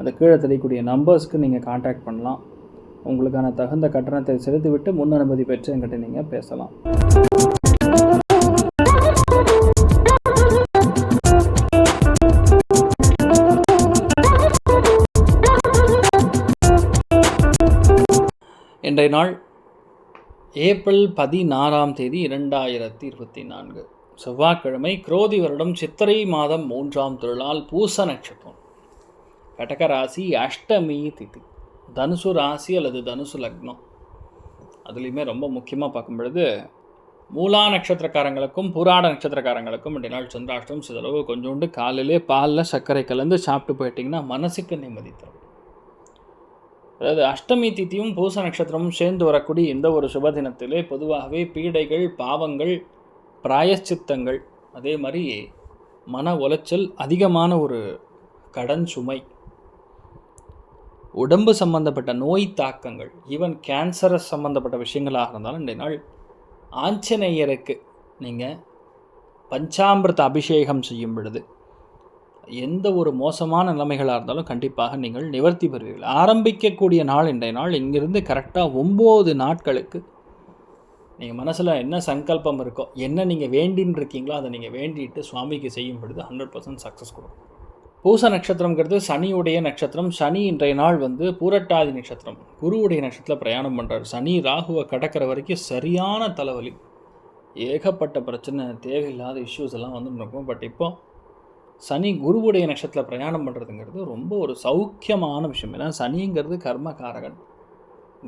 அந்த கீழே தெரியக்கூடிய நம்பர்ஸ்க்கு நீங்கள் காண்டாக்ட் பண்ணலாம். உங்களுக்கான தகுந்த கட்டணத்தை செலுத்திவிட்டு முன் அனுமதி பெற்று என்கிட்ட நீங்கள் பேசலாம். இன்றைய நாள் ஏப்ரல் பதினாறாம் தேதி இரண்டாயிரத்தி இருபத்தி நான்கு. செவ்வாய்க்கிழமை குரோதி வருடம் சித்திரை மாதம் மூன்றாம் திருநாள் பூச நட்சத்திரம். கடக ராசி அஷ்டமி திதி. தனுசு ராசி அல்லது தனுசு லக்னம். அதுலேயுமே ரொம்ப முக்கியமாக பார்க்கும் பொழுது மூலா நட்சத்திரக்காரங்களுக்கும் புராட நட்சத்திரக்காரங்களுக்கும் ரெண்டு நாள் சந்திராஷ்டம் சிதளவு கொஞ்சோண்டு காலையிலே பாலில் சர்க்கரை கலந்து சாப்பிட்டு போயிட்டிங்கன்னா மனசுக்கு நிம்மதி தரும். அதாவது அஷ்டமி தித்தியும் பூச நட்சத்திரமும் சேர்ந்து வரக்கூடிய இந்த ஒரு சுப தினத்திலே பொதுவாகவே பீடைகள் பாவங்கள் பிராயச்சித்தங்கள் அதே மாதிரி மன உளைச்சல் அதிகமான ஒரு கடன் சுமை உடம்பு சம்பந்தப்பட்ட நோய் தாக்கங்கள் ஈவன் கேன்சரஸ் சம்மந்தப்பட்ட விஷயங்களாக இருந்தாலும் இந்த நாள் ஆஞ்சநேயருக்கு நீங்கள் பஞ்சாமிரத அபிஷேகம் செய்யும் பொழுது எந்த ஒரு மோசமான நிலைமைகளாக இருந்தாலும் கண்டிப்பாக நீங்கள் நிவர்த்தி பெறுவீர்கள். ஆரம்பிக்கக்கூடிய நாள் இன்றைய நாள் இங்கிருந்து கரெக்டாக ஒம்பது நாட்களுக்கு நீங்கள் மனசில் என்ன சங்கல்பம் இருக்கோ என்ன நீங்கள் வேண்டின்னு இருக்கீங்களோ அதை நீங்கள் வேண்டிட்டு சுவாமிக்கு செய்யும் பொழுது ஹண்ட்ரட் பர்சன்ட் சக்ஸஸ் கொடுக்கும். பூச நட்சத்திரங்கிறது சனியுடைய நட்சத்திரம். சனி இன்றைய நாள் வந்து பூரட்டாதி நட்சத்திரம். குருவுடைய நட்சத்திரத்தில் பிரயாணம் பண்ணுறார் சனி ராகுவை கடக்கிற வரைக்கும் சரியான தலைவலி. ஏகப்பட்ட பிரச்சனை தேவையில்லாத இஷ்யூஸ் எல்லாம் வந்து இருக்கும். பட் இப்போ சனி குருவுடைய நட்சத்திரத்தில் பிரயாணம் பண்ணுறதுங்கிறது ரொம்ப ஒரு சௌக்கியமான விஷயம். ஏன்னா சனிங்கிறது கர்மகாரகன்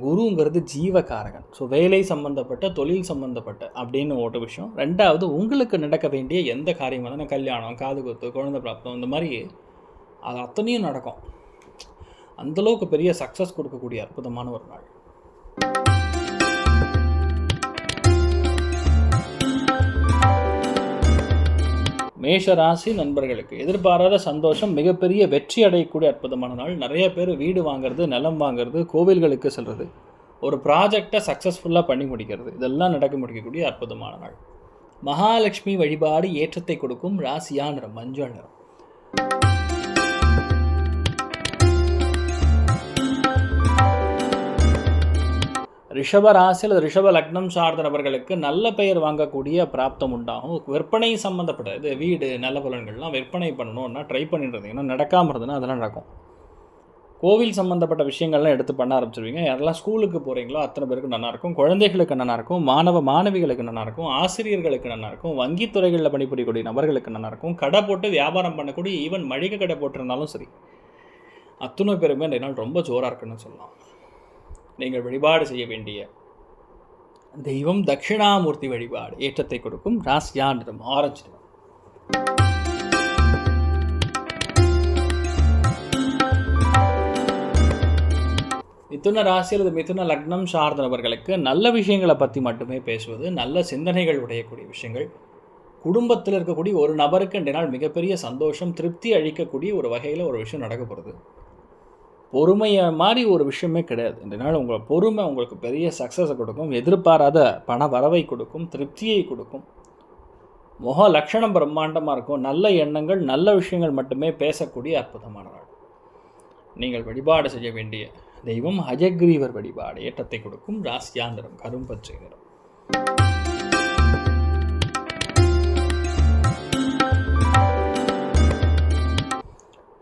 குருங்கிறது ஜீவகாரகன். ஸோ வேலை சம்மந்தப்பட்ட தொழில் சம்மந்தப்பட்ட அப்படின்னு ஒரு விஷயம். ரெண்டாவது உங்களுக்கு நடக்க வேண்டிய எந்த காரியமாக இருந்தாலும் கல்யாணம் காது குத்து குழந்தை பிராப்தம் இந்த மாதிரி அது அத்தனையும் நடக்கும். அந்தளவுக்கு பெரிய சக்ஸஸ் கொடுக்கக்கூடிய அற்புதமான ஒரு நாள். மேஷ ராசி நண்பர்களுக்கு எதிர்பாராத சந்தோஷம் மிகப்பெரிய வெற்றி அடையக்கூடிய அற்புதமான நாள். நிறைய பேர் வீடு வாங்குறது நிலம் வாங்குறது கோவில்களுக்கு செல்வது ஒரு ப்ராஜெக்டை சக்ஸஸ்ஃபுல்லாக பண்ணி முடிக்கிறது. இதெல்லாம் நடக்க முடிக்கக்கூடிய அற்புதமான நாள். மகாலட்சுமி வழிபாடு ஏற்றத்தை கொடுக்கும் ராசியா நிறம் மஞ்சள் நிறம். ரிஷப ராசி அல்லது ரிஷப லக்னம் சார்ந்த நபர்களுக்கு நல்ல பெயர் வாங்கக்கூடிய பிராப்தம் உண்டாகும். விற்பனை சம்மந்தப்பட்ட இது வீடு நல்ல பலன்கள்லாம் விற்பனை பண்ணணும்னா ட்ரை பண்ணிட்டு இருந்தீங்கன்னா நடக்காமல் இருந்ததுன்னா அதெல்லாம் நடக்கும். கோவில் சம்மந்தப்பட்ட விஷயங்கள்லாம் எடுத்து பண்ண ஆரம்பிச்சிருவீங்க. யாரெல்லாம் ஸ்கூலுக்கு போகிறீங்களோ அத்தனை பேருக்கு நல்லாயிருக்கும் குழந்தைகளுக்கு நல்லாயிருக்கும் மாணவ மாணவிகளுக்கு நல்லாயிருக்கும் ஆசிரியர்களுக்கு நல்லாயிருக்கும் வங்கித்துறைகளில் பணிபுரியக்கூடிய நபர்களுக்கு நல்லாயிருக்கும் கடை போட்டு வியாபாரம் பண்ணக்கூடிய ஈவன் மளிகை கடை போட்டிருந்தாலும் சரி அத்தனை பேருமே இந்த நாள் ரொம்ப ஜோராக இருக்குன்னு சொல்லலாம். நீங்கள் வழிபாடு செய்ய வேண்டிய தெய்வம் தட்சிணாமூர்த்தி வழிபாடு ஏற்றத்தை கொடுக்கும் ராசியா நிறம் ஆரஞ்சு நிறம். மிதுன ராசி அல்லது மிதுன லக்னம் சார்ந்த நபர்களுக்கு நல்ல விஷயங்களை பற்றி மட்டுமே பேசுவது நல்ல சிந்தனைகள் உடையக்கூடிய விஷயங்கள். குடும்பத்தில் இருக்கக்கூடிய ஒரு நபருக்கு நாள் மிகப்பெரிய சந்தோஷம் திருப்தி அளிக்கக்கூடிய ஒரு வகையில் ஒரு விஷயம் நடக்க போகிறது பொறுமையை மாதிரி ஒரு விஷயமே கிடையாது. இதனால் நாள் உங்கள் பொறுமை உங்களுக்கு பெரிய சக்ஸஸை கொடுக்கும். எதிர்பாராத பண வரவை கொடுக்கும். திருப்தியை கொடுக்கும். முக லட்சணம் பிரம்மாண்டமாக இருக்கும். நல்ல எண்ணங்கள் நல்ல விஷயங்கள் மட்டுமே பேசக்கூடிய அற்புதமான நாள். நீங்கள் வழிபாடு செய்ய வேண்டிய தெய்வம் அஜகிரீவர் வழிபாடு ஏற்றத்தை கொடுக்கும். ராசியாந்திரம் கரும்பச்சை நிறம்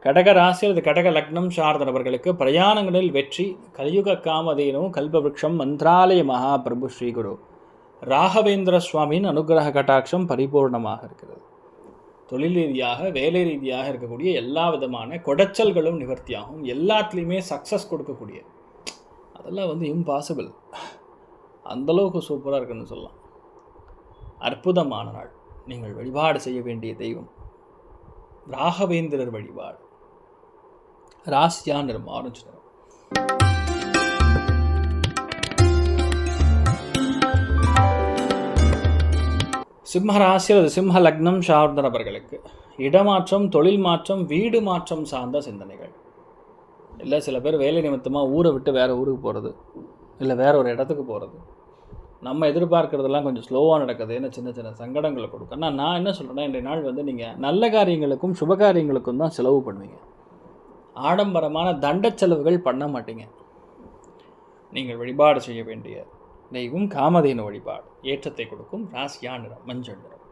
கடக ராசி அல்லது கடக லக்னம் சார்ந்த நபர்களுக்கு பிரயாணங்களில் வெற்றி கலியுக காமதேனும் கல்பவிருஷம் மந்திராலய மகாபிரபு ஸ்ரீகுரு ராகவேந்திர சுவாமியின் அனுகிரக கட்டாட்சம் பரிபூர்ணமாக இருக்கிறது. தொழில் ரீதியாக வேலை ரீதியாக இருக்கக்கூடிய எல்லா விதமான குடைச்சல்களும் நிவர்த்தியாகும். எல்லாத்துலேயுமே சக்ஸஸ் கொடுக்கக்கூடிய. அதெல்லாம் வந்து இம்பாசிபிள் அந்தளவுக்கு சூப்பராக இருக்குன்னு சொல்லலாம். அற்புதமான நாள். நீங்கள் வழிபாடு செய்ய வேண்டிய தெய்வம். ராகவேந்திரர் வழிபாடு. ராசியா நம்ம ஆரஞ்சு சிம்ம ராசி அல்லது சிம்ம லக்னம் சார்ந்த நபர்களுக்கு இடமாற்றம் தொழில் மாற்றம் வீடு மாற்றம் சார்ந்த சிந்தனைகள். இல்லை சில பேர் வேலை நிமித்தமாக ஊரை விட்டு வேறு ஊருக்கு போகிறது இல்லை வேறு ஒரு இடத்துக்கு போகிறது நம்ம எதிர்பார்க்குறதெல்லாம் கொஞ்சம் ஸ்லோவாக நடக்குது ஏன்னா சின்ன சின்ன சங்கடங்களை கொடுக்கும். ஆனால் நான் என்ன சொல்கிறேன்னா இன்றைய நாள் வந்து நீங்கள் நல்ல காரியங்களுக்கும் சுப காரியங்களுக்கும் தான் செலவு பண்ணுவீங்க. ஆடம்பரமான தண்ட செலவுகள் பண்ண மாட்டீங்க. நீங்கள் வழிபாடு செய்ய வேண்டிய தெய்வம் காமதேனு வழிபாடு. ஏற்றத்தை கொடுக்கும் ராசியா நிறம் மஞ்சள் நிறம்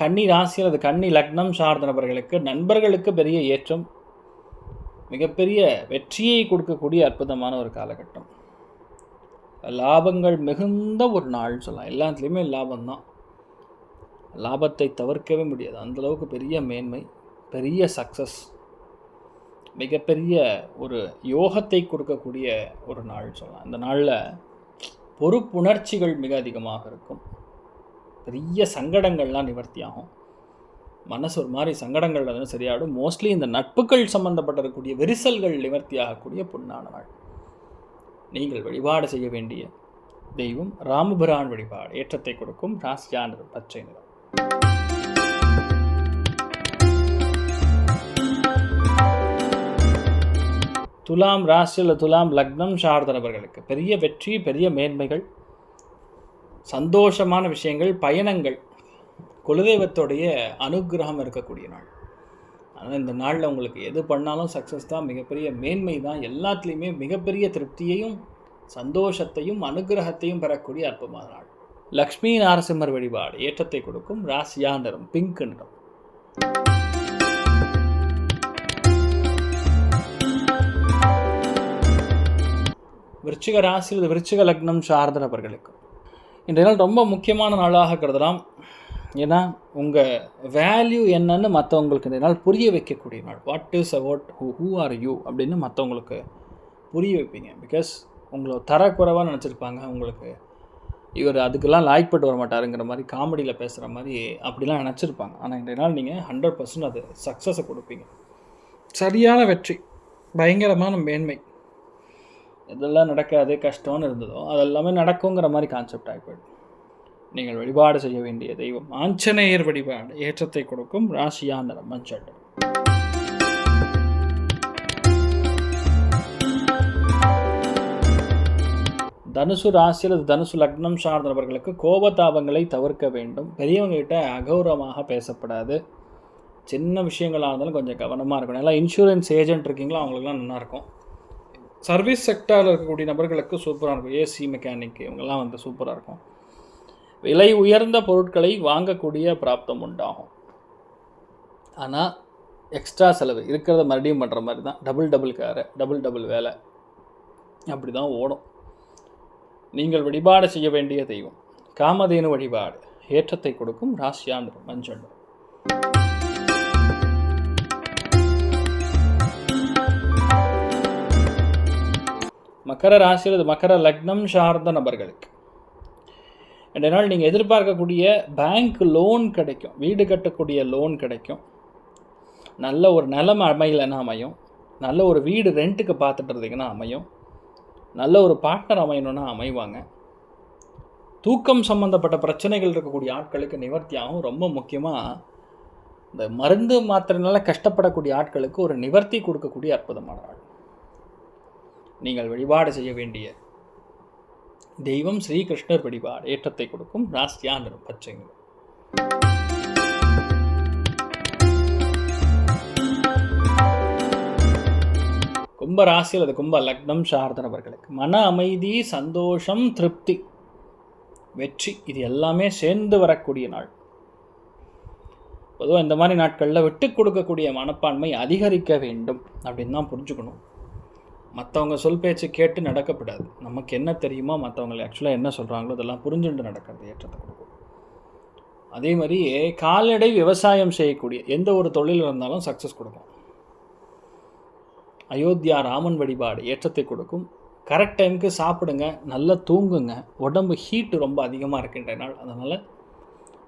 கன்னி ராசி அல்லது கன்னி லக்னம் சார்ந்த நபர்களுக்கு நண்பர்களுக்கு பெரிய ஏற்றம் மிகப்பெரிய வெற்றியை கொடுக்கக்கூடிய அற்புதமான ஒரு காலகட்டம். லாபங்கள் மிகுந்த ஒரு நாள் சொல்லலாம். எல்லாத்துலேயுமே லாபம்தான். லாபத்தை தவிர்க்கவே முடியாது. அந்தளவுக்கு பெரிய மேன்மை பெரிய சக்ஸஸ் மிகப்பெரிய ஒரு யோகத்தை கொடுக்கக்கூடிய ஒரு நாள் சொல்லலாம். இந்த நாளில் பொறுப்புணர்ச்சிகள் மிக அதிகமாக இருக்கும். பெரிய சங்கடங்கள்லாம் நிவர்த்தி ஆகும். மனசு ஒரு மாதிரி சங்கடங்கள் வந்து சரியாடும் மோஸ்ட்லி இந்த நட்புகள் சம்மந்தப்பட்டிருக்கக்கூடிய விரிசல்கள் நிவர்த்தி ஆகக்கூடிய பொன்னான நாள். நீங்கள் வழிபாடு செய்ய வேண்டிய தெய்வம் ராமபுரான் வழிபாடு ஏற்றத்தை கொடுக்கும் ராசியான பச்சை நிறம். துலாம் ராசியில் துலாம் லக்னம் சார்ந்த நபர்களுக்கு பெரிய வெற்றி பெரிய மேன்மைகள் சந்தோஷமான விஷயங்கள் பயணங்கள் குலதெய்வத்துடைய அனுகிரகம் இருக்கக்கூடிய நாள். ஆனால் இந்த நாளில் உங்களுக்கு எது பண்ணாலும் சக்ஸஸ் தான் மிகப்பெரிய மேன்மை தான். எல்லாத்துலேயுமே மிகப்பெரிய திருப்தியையும் சந்தோஷத்தையும் அனுகிரகத்தையும் பெறக்கூடிய அற்புதமான நாள். லக்ஷ்மி நாரசிம்மர் வழிபாடு ஏற்றத்தை கொடுக்கும். ராசியா நிறம் பிங்க் நிறம். விருச்சிக ராசி அல்லது விருச்சிக லக்னம் சார்ந்த நபர்களுக்கு இன்றைய நாள் ரொம்ப முக்கியமான நாளாக கருதலாம். ஏன்னா உங்கள் வேல்யூ என்னன்னு மற்றவங்களுக்கு இந்த நாள் புரிய வைக்கக்கூடிய நாள். What is about who who are you அப்படின்னு மற்றவங்களுக்கு புரிய வைப்பீங்க. பிகாஸ் உங்களை தரக்குறைவாக நினச்சிருப்பாங்க. உங்களுக்கு இவர் அதுக்கெல்லாம் லாய்ப்பட்டு வர மாட்டாருங்கிற மாதிரி காமெடியில் பேசுகிற மாதிரி அப்படிலாம் நினச்சிருப்பாங்க. ஆனால் இன்றைய நாள் நீங்கள் ஹண்ட்ரட் பர்சன்ட் அது சக்ஸஸை கொடுப்பீங்க. சரியான வெற்றி பயங்கரமான மேன்மை. எதெல்லாம் நடக்காது கஷ்டம்னு இருந்ததோ அதெல்லாமே நடக்குங்கிற மாதிரி கான்செப்ட் ஆகிப்போயிடும் நீங்கள் வழிபாடு செய்ய வேண்டிய தெய்வம் ஆஞ்சநேயர் வழிபாடு ஏற்றத்தை கொடுக்கும் ராசியா நிறம் மஞ்சள் தனுசு ராசி அல்லது தனுசு லக்னம் சார்ந்தவர்களுக்கு கோபதாபங்களை தவிர்க்க வேண்டும். பெரியவங்ககிட்ட அகௌரவமாக பேசப்படாது. சின்ன விஷயங்களாக இருந்தாலும் கொஞ்சம் கவனமாக இருக்கணும். எல்லாம் இன்சூரன்ஸ் ஏஜென்ட் இருக்கீங்களோ அவங்களுக்குலாம் நல்லாயிருக்கும் சர்வீஸ் செக்டாரில் இருக்கக்கூடிய நபர்களுக்கு சூப்பராக இருக்கும். ஏசி மெக்கானிக் இவங்கெல்லாம் வந்து சூப்பராக இருக்கும். விலை உயர்ந்த பொருட்களை வாங்கக்கூடிய பிராப்தம் உண்டாகும். ஆனால் எக்ஸ்ட்ரா செலவு இருக்கிறத மறுபடியும் பண்ணுற மாதிரி தான். டபுள் டபுள் காரை டபுள் டபுள் வேலை. அப்படி தான் ஓடும். நீங்கள் வழிபாடு செய்ய வேண்டிய தெய்வம். காமதேனு வழிபாடு ஏற்றத்தை கொடுக்கும் ராசியாண்டு மஞ்சள். மகர ராசி அல்லது மகர லக்னம் சார்ந்த நபர்களுக்கு. ரெண்டு நாள் நீங்கள் எதிர்பார்க்கக்கூடிய பேங்க் லோன் கிடைக்கும். வீடு கட்டக்கூடிய லோன் கிடைக்கும். நல்ல ஒரு நிலம் அமையலைன்னா அமையும். நல்ல ஒரு வீடு ரெண்ட்டுக்கு பார்த்துட்டு இருந்தீங்கன்னா அமையும். நல்ல ஒரு பார்ட்னர் அமையணும்னா அமைவாங்க. தூக்கம் சம்மந்தப்பட்ட பிரச்சனைகள் இருக்கக்கூடிய ஆட்களுக்கு நிவர்த்தியாகவும் ரொம்ப முக்கியமாக இந்த மருந்து மாத்திரைனால கஷ்டப்படக்கூடிய ஆட்களுக்கு ஒரு நிவர்த்தி கொடுக்கக்கூடிய அற்புதமான ஆள். நீங்கள் வழிபாடு செய்ய வேண்டிய தெய்வம் ஸ்ரீகிருஷ்ணர் வழிபாடு ஏற்றத்தை கொடுக்கும் ராசியா பச்சைங்க பச்சை நிறம் கும்ப ராசி அல்லது கும்ப லக்னம் சார்ந்தனவர்களுக்கு மன அமைதி சந்தோஷம் திருப்தி வெற்றி இது எல்லாமே சேர்ந்து வரக்கூடிய நாள். பொதுவாக இந்த மாதிரி நாட்களில் விட்டு கொடுக்கக்கூடிய மனப்பான்மை அதிகரிக்க வேண்டும் அப்படின்னு தான் புரிஞ்சுக்கணும். மற்றவங்க சொல் பேச்சு கேட்டு நடக்கப்படாது. நமக்கு என்ன தெரியுமோ மற்றவங்க ஆக்சுவலாக என்ன சொல்கிறாங்களோ அதெல்லாம் புரிஞ்சுட்டு நடக்கிறது ஏற்றத்தை கொடுக்கும். அதே மாதிரி கால்நடை விவசாயம் செய்யக்கூடிய எந்த ஒரு தொழில் இருந்தாலும் சக்ஸஸ் கொடுக்கும். அயோத்தியா ராமன் வழிபாடு ஏற்றத்தை கொடுக்கும். கரெக்ட் டைமுக்கு சாப்பிடுங்க நல்லா தூங்குங்க. உடம்பு ஹீட்டு ரொம்ப அதிகமாக இருக்கின்ற நாள் அதனால்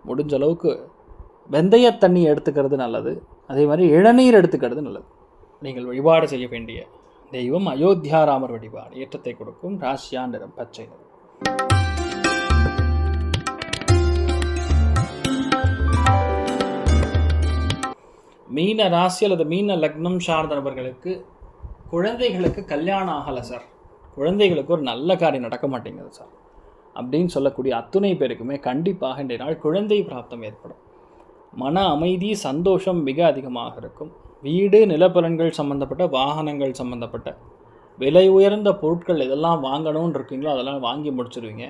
முடிஞ்ச அளவுக்கு வெந்தய தண்ணி எடுத்துக்கிறது நல்லது. அதே மாதிரி இளநீர் எடுத்துக்கிறது நல்லது. நீங்கள் வழிபாடு செய்ய வேண்டிய தெய்வம் அயோத்தியாராமர் வழிபாடு ஏற்றத்தை கொடுக்கும் ராசியா நிறம் பச்சை நிறம். மீன ராசி அல்லது மீன லக்னம் சார்ந்த நபர்களுக்கு குழந்தைகளுக்கு கல்யாணம் ஆகலை சார். குழந்தைகளுக்கு ஒரு நல்ல காரியம் நடக்க மாட்டேங்குது சார். அப்படின்னு சொல்லக்கூடிய அத்துணை பேருக்குமே கண்டிப்பாக இன்றைய நாள் குழந்தை பிராப்தம் ஏற்படும். மன அமைதி சந்தோஷம் மிக அதிகமாக இருக்கும். வீடு நிலப்பலன்கள் சம்மந்தப்பட்ட வாகனங்கள் சம்மந்தப்பட்ட விலை உயர்ந்த பொருட்கள் எதெல்லாம் வாங்கணும்னு இருக்கீங்களோ அதெல்லாம் வாங்கி முடிச்சிருவீங்க.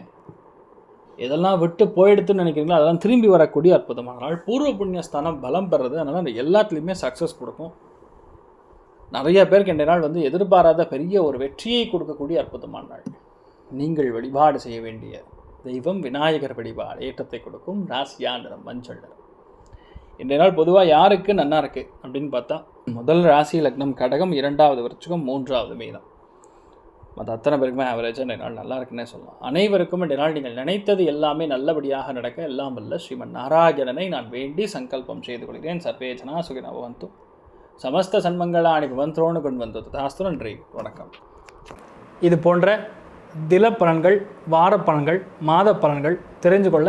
எதெல்லாம் விட்டு போயிடுத்துன்னு நினைக்கிறீங்களோ அதெல்லாம் திரும்பி வரக்கூடிய அற்புதமான நாள் பூர்வ புண்ணியஸ்தானம் பலம் பெறது அதனால் எல்லாத்துலேயுமே சக்ஸஸ் கொடுக்கும். நிறைய பேருக்கு இந்த நாள் வந்து எதிர்பாராத பெரிய ஒரு வெற்றியை கொடுக்கக்கூடிய அற்புதமான நாள். நீங்கள் வழிபாடு செய்ய வேண்டிய தெய்வம் விநாயகர் வழிபாடு ஏற்றத்தை கொடுக்கும் ராசியா நிறம் மஞ்சள் நிறம். இன்றைய நாள் பொதுவாக யாருக்கு நன்னா இருக்குது அப்படின்னு பார்த்தா முதல் ராசி லக்னம் கடகம் இரண்டாவது விருச்சிகம் மூன்றாவது மீதம் மற்ற அத்தனை பேருக்குமே ஆவரேஜாக இன்றைய நாள் நல்லா இருக்குன்னே சொல்லலாம். அனைவருக்கும் இன்றைய நாள் நீங்கள் நினைத்தது எல்லாமே நல்லபடியாக நடக்க எல்லாம் வல்ல. ஸ்ரீமன் நாராயணனை நான் வேண்டி சங்கல்பம் செய்து கொள்கிறேன். சர்வேஜனா சுகின சமஸ்த சன்மங்களாணி பவந்தோன்னு கொண்டு வந்தது தாஸ்து நன்றி. வணக்கம். இது போன்ற தினப்பலன்கள் வாரப்பலன்கள் மாத பலன்கள் தெரிஞ்சு கொள்ள